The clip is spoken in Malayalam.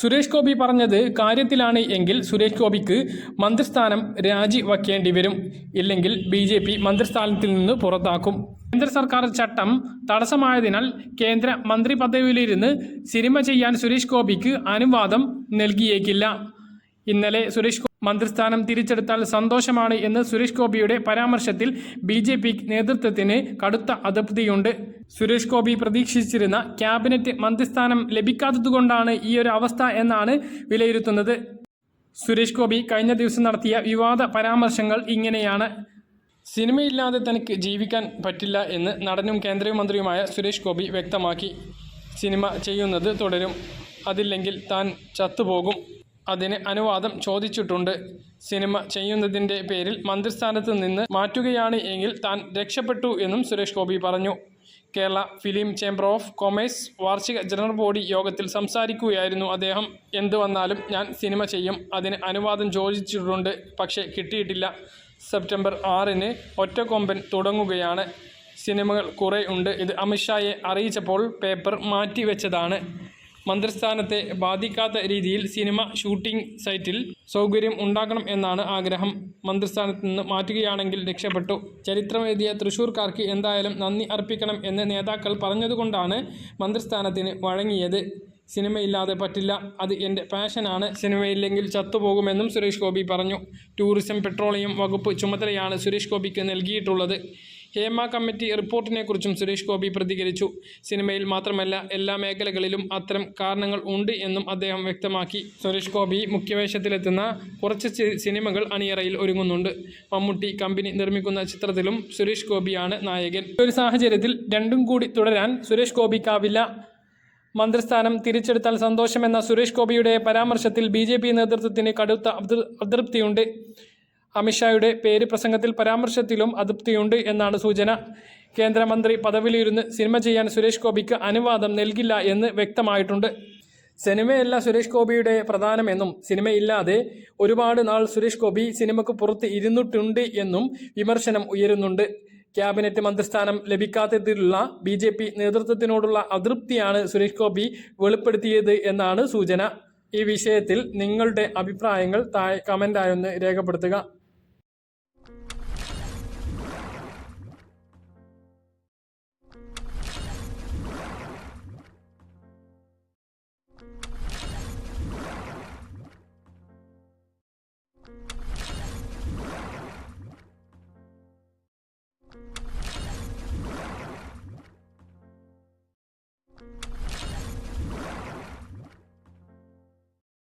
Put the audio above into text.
സുരേഷ് ഗോപി പറഞ്ഞത് കാര്യത്തിലാണ് എങ്കിൽ സുരേഷ് ഗോപിക്ക് മന്ത്രിസ്ഥാനം രാജിവയ്ക്കേണ്ടി വരും. ഇല്ലെങ്കിൽ ബി ജെ പി മന്ത്രിസ്ഥാനത്തിൽ നിന്ന് പുറത്താക്കും. കേന്ദ്ര സർക്കാർ ചട്ടം തടസ്സമായതിനാൽ കേന്ദ്ര മന്ത്രി പദവിയിലിരുന്ന് സിനിമ ചെയ്യാൻ സുരേഷ് ഗോപിക്ക് അനുവാദം നൽകിയേക്കില്ല. ഇന്നലെ സുരേഷ് മന്ത്രിസ്ഥാനം തിരിച്ചെടുത്താൽ സന്തോഷമാണ് എന്ന് സുരേഷ് ഗോപിയുടെ പരാമർശത്തിൽ ബി നേതൃത്വത്തിന് കടുത്ത അതൃപ്തിയുണ്ട്. സുരേഷ് ഗോപി പ്രതീക്ഷിച്ചിരുന്ന ക്യാബിനറ്റ് മന്ത്രിസ്ഥാനം ലഭിക്കാത്തതുകൊണ്ടാണ് ഈ ഒരു അവസ്ഥ എന്നാണ് വിലയിരുത്തുന്നത്. സുരേഷ് ഗോപി കഴിഞ്ഞ ദിവസം നടത്തിയ വിവാദ പരാമർശങ്ങൾ ഇങ്ങനെയാണ്. സിനിമയില്ലാതെ തനിക്ക് ജീവിക്കാൻ പറ്റില്ല എന്ന് നടനും കേന്ദ്രമന്ത്രിയുമായ സുരേഷ് ഗോപി വ്യക്തമാക്കി. സിനിമ ചെയ്യുന്നത് തുടരും. അതില്ലെങ്കിൽ താൻ ചത്തുപോകും. അതിന് അനുവാദം ചോദിച്ചിട്ടുണ്ട്. സിനിമ ചെയ്യുന്നതിന്റെ പേരിൽ മന്ത്രിസ്ഥാനത്ത് നിന്ന് മാറ്റുകയാണ് എങ്കിൽ താൻ രക്ഷപ്പെട്ടു എന്നും സുരേഷ് ഗോപി പറഞ്ഞു. Kerala film chamber of commerce വാർഷിക ജനറൽ ബോഡി യോഗത്തിൽ സംസാരിക്കുകയായിരുന്നു അദ്ദേഹം. എന്തു വന്നാലും ഞാൻ സിനിമ ചെയ്യും. അതിന് അനുവാദം ചോദിച്ചിട്ടുണ്ട്. പക്ഷേ കിട്ടിയിട്ടില്ല. സെപ്റ്റംബർ ആറിന് ഒറ്റക്കൊമ്പൻ തുടങ്ങുകയാണ്. സിനിമകൾ കുറേ ഉണ്ട്. ഇത് അമിത്ഷായെ അറിയിച്ചപ്പോൾ പേപ്പർ മാറ്റിവെച്ചതാണ്. മന്ത്രിസ്ഥാനത്തെ ബാധിക്കാത്ത രീതിയിൽ സിനിമ ഷൂട്ടിംഗ് സൈറ്റിൽ സൗകര്യം ഉണ്ടാക്കണം എന്നാണ് ആഗ്രഹം. മന്ത്രിസ്ഥാനത്ത് നിന്ന് മാറ്റുകയാണെങ്കിൽ രക്ഷപ്പെട്ടു. ചരിത്രമെഴുതിയ തൃശൂർക്കാർക്ക് എന്തായാലും നന്ദി അർപ്പിക്കണം എന്ന് നേതാക്കൾ പറഞ്ഞതുകൊണ്ടാണ് മന്ത്രിസ്ഥാനത്തിന് വഴങ്ങിയത്. സിനിമയില്ലാതെ പറ്റില്ല. അത് എന്റെ പാഷനാണ്. സിനിമയില്ലെങ്കിൽ ചത്തുപോകുമെന്നും സുരേഷ് ഗോപി പറഞ്ഞു. ടൂറിസം പെട്രോളിയം വകുപ്പ് ചുമതലയാണ് സുരേഷ് ഗോപിക്ക് നൽകിയിട്ടുള്ളത്. ഹേമ കമ്മിറ്റി റിപ്പോർട്ടിനെക്കുറിച്ചും സുരേഷ് ഗോപി പ്രതികരിച്ചു. സിനിമയിൽ മാത്രമല്ല എല്ലാ മേഖലകളിലും അത്തരം കാരണങ്ങൾ ഉണ്ട് എന്നും അദ്ദേഹം വ്യക്തമാക്കി. സുരേഷ് ഗോപി മുഖ്യവേഷത്തിലെത്തുന്ന കുറച്ച് സിനിമകൾ അണിയറയിൽ ഒരുങ്ങുന്നുണ്ട്. മമ്മൂട്ടി കമ്പനി നിർമ്മിക്കുന്ന ചിത്രത്തിലും സുരേഷ് ഗോപിയാണ് നായകൻ. ഒരു സാഹചര്യത്തിൽ രണ്ടും കൂടി തുടരാൻ സുരേഷ് ഗോപിക്കാവില്ല. മന്ത്രിസ്ഥാനം തിരിച്ചെടുത്താൽ സന്തോഷമെന്ന സുരേഷ് ഗോപിയുടെ പരാമർശത്തിൽ ബി നേതൃത്വത്തിന് കടുത്ത അതൃപ്തിയുണ്ട്. അമിത്ഷായുടെ പേര് പ്രസംഗത്തിൽ പരാമർശത്തിലും അതൃപ്തിയുണ്ട് എന്നാണ് സൂചന. കേന്ദ്രമന്ത്രി പദവിയിലിരുന്ന് സിനിമ ചെയ്യാൻ സുരേഷ് ഗോപിക്ക് അനുവാദം നൽകില്ല എന്ന് വ്യക്തമായിട്ടുണ്ട്. സിനിമയല്ല സുരേഷ് ഗോപിയുടെ പ്രധാനമെന്നും സിനിമയില്ലാതെ ഒരുപാട് നാൾ സുരേഷ് ഗോപി സിനിമക്ക് പുറത്ത് ഇരുന്നിട്ടുണ്ട് എന്നും വിമർശനം ഉയരുന്നുണ്ട്. ക്യാബിനറ്റ് മന്ത്രിസ്ഥാനം ലഭിക്കാത്തതിലുള്ള ബി ജെ പി നേതൃത്വത്തിനോടുള്ള അതൃപ്തിയാണ് സുരേഷ് ഗോപി വെളിപ്പെടുത്തിയത് എന്നാണ് സൂചന. ഈ വിഷയത്തിൽ നിങ്ങളുടെ അഭിപ്രായങ്ങൾ താഴെ കമന്റായൊന്ന് രേഖപ്പെടുത്തുക.